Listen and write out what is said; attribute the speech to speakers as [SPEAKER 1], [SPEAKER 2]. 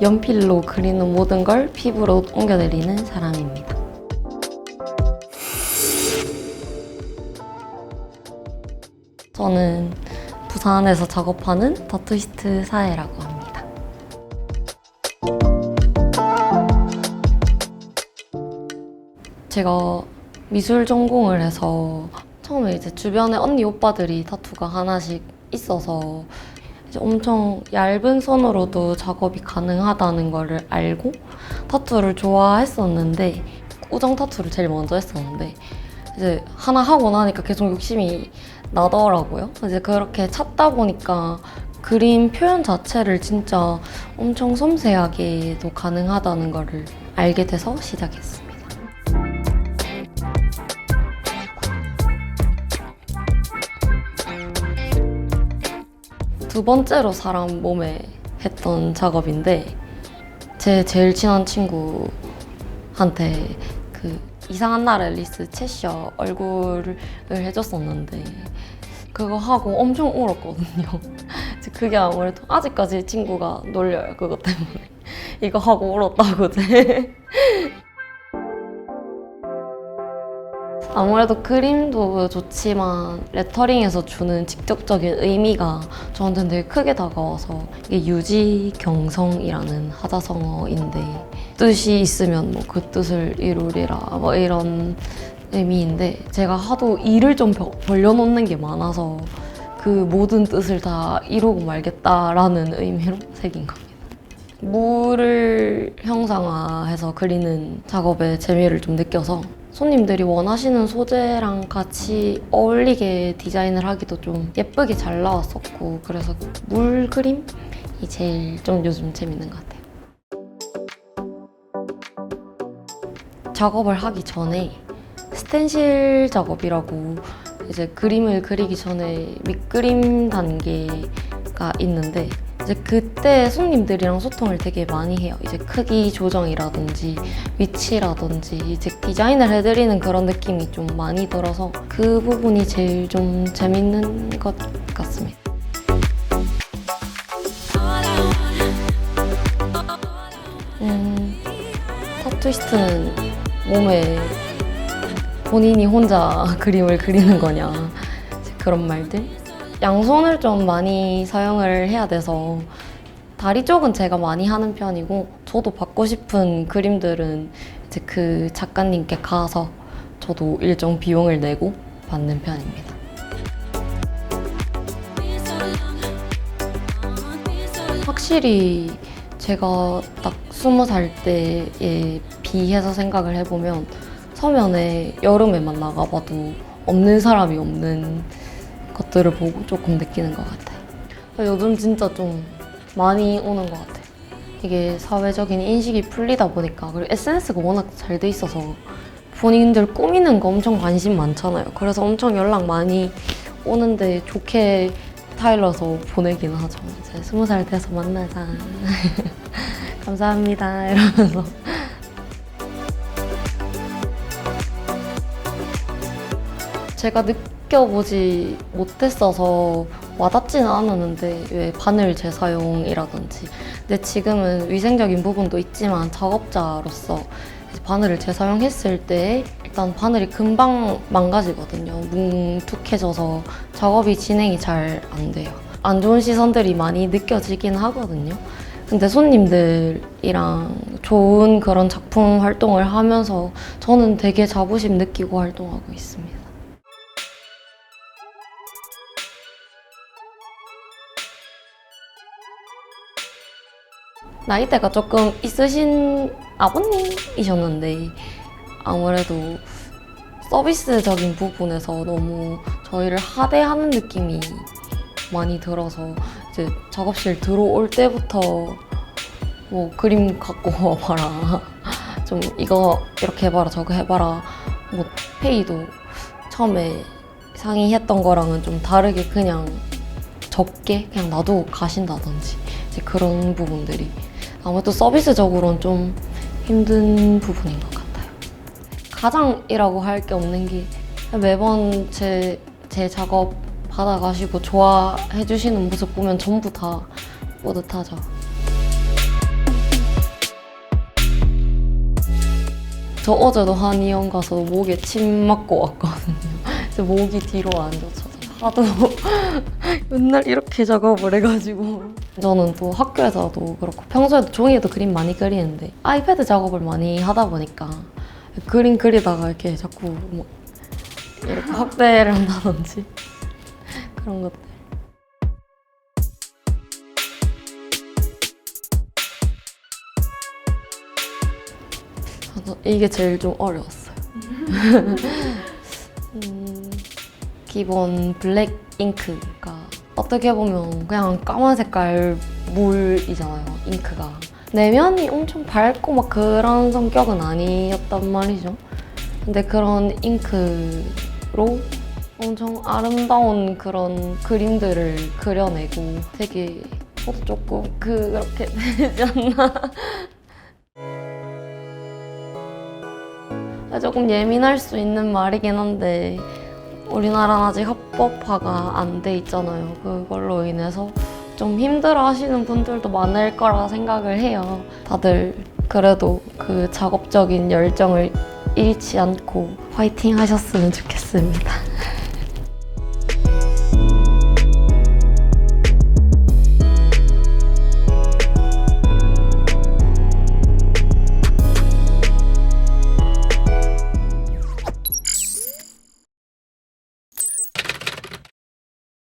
[SPEAKER 1] 연필로 그리는 모든 걸 피부로 옮겨내리는 사람입니다. 저는 부산에서 작업하는 더트시트 사회라고 합니다. 제가 미술 전공을 해서 처음에 이제 주변에 언니 오빠들이 타투가 하나씩 있어서 엄청 얇은 손으로도 작업이 가능하다는 거를 알고 타투를 좋아했었는데 우정 타투를 제일 먼저 했었는데 이제 하나 하고 나니까 계속 욕심이 나더라고요. 이제 그렇게 찾다 보니까 그림 표현 자체를 진짜 엄청 섬세하게도 가능하다는 거를 알게 돼서 시작했습니다. 두 번째로 사람 몸에 했던 작업인데 제 제일 친한 친구한테 그 이상한 날 앨리스 채셔 얼굴을 해줬었는데 그거 하고 엄청 울었거든요. 그게 아무래도 아직까지 친구가 놀려요 그것 때문에 이거 하고 울었다고 제. 아무래도 그림도 좋지만 레터링에서 주는 직접적인 의미가 저한테는 되게 크게 다가와서 이게 유지경성이라는 하자성어인데 뜻이 있으면 뭐 그 뜻을 이루리라 뭐 이런 의미인데 제가 하도 일을 좀 벼- 벌려놓는 게 많아서 그 모든 뜻을 다 이루고 말겠다라는 의미로 새긴 겁니다. 물을 형상화해서 그리는 작업에 재미를 좀 느껴서 손님들이 원하시는 소재랑 같이 어울리게 디자인을 하기도 좀 예쁘게 잘 나왔었고 그래서 물 그림이 제일 좀 요즘 재밌는 것 같아요. 작업을 하기 전에 스텐실 작업이라고 이제 그림을 그리기 전에 밑그림 단계가 있는데 이제 그때 손님들이랑 소통을 되게 많이 해요. 이제 크기 조정이라든지 위치라든지 이제 디자인을 해드리는 그런 느낌이 좀 많이 들어서 그 부분이 제일 좀 재밌는 것 같습니다. 음, 타투이스트는 몸에 본인이 혼자 그림을 그리는 거냐 그런 말들 양손을 좀 많이 사용을 해야 돼서 다리 쪽은 제가 많이 하는 편이고 저도 받고 싶은 그림들은 이제 그 작가님께 가서 저도 일정 비용을 내고 받는 편입니다. 확실히 제가 딱 스무 살 때에 비해서 생각을 해보면 서면에 여름에만 나가봐도 없는 사람이 없는 것들을 보고 조금 느끼는 것 같아요. 요즘 진짜 좀 많이 오는 것 같아요. 이게 사회적인 인식이 풀리다 보니까 그리고 SNS가 워낙 잘 돼 있어서 본인들 꾸미는 거 엄청 관심 많잖아요. 그래서 엄청 연락 많이 오는데 좋게 타일러서 보내기는 하죠. 이제 스무 살 돼서 만나자. 감사합니다. 이러면서. 제가 느 껴보지 못했어서 와닿지는 않았는데 왜 바늘 재사용이라든지. 근데 지금은 위생적인 부분도 있지만 작업자로서 바늘을 재사용했을 때 일단 바늘이 금방 망가지거든요. 뭉툭해져서 작업이 진행이 잘 안 돼요. 안 좋은 시선들이 많이 느껴지긴 하거든요. 근데 손님들이랑 좋은 그런 작품 활동을 하면서 저는 되게 자부심 느끼고 활동하고 있습니다. 나이대가 조금 있으신 아버님이셨는데 아무래도 서비스적인 부분에서 너무 저희를 하대하는 느낌이 많이 들어서 이제 작업실 들어올 때부터 뭐 그림 갖고 와봐라. 좀 이거 이렇게 해봐라 저거 해봐라. 뭐 페이도 처음에 상의했던 거랑은 좀 다르게 그냥 적게 그냥 놔두고 가신다든지 이제 그런 부분들이 아무래도 서비스적으로는 좀 힘든 부분인 것 같아요. 가장이라고 할 게 없는 게 매번 제, 제 작업 받아가시고 좋아해 주시는 모습 보면 전부 다 뿌듯하죠. 저 어제도 한의원 가서 목에 침 맞고 왔거든요. 목이 뒤로 안 좋죠. 하도 맨날 이렇게 작업을 해가지고 저는 또 학교에서도 그렇고 평소에도 종이에도 그림 많이 그리는데 아이패드 작업을 많이 하다 보니까 그림 그리다가 이렇게 자꾸 뭐 이렇게 확대를 한다든지 그런 것들 이게 제일 좀 어려웠어요. 음, 기본 블랙 잉크가 어떻게 보면 그냥 까만 색깔 물이잖아요, 잉크가. 내면이 엄청 밝고 막 그런 성격은 아니었단 말이죠. 근데 그런 잉크로 엄청 아름다운 그런 그림들을 그려내고 되게 저도 조금 그렇게 되지 않나. 조금 예민할 수 있는 말이긴 한데 우리나라는 아직 합법화가 안 돼 있잖아요. 그걸로 인해서 좀 힘들어 하시는 분들도 많을 거라 생각을 해요. 다들 그래도 그 작업적인 열정을 잃지 않고 화이팅 하셨으면 좋겠습니다.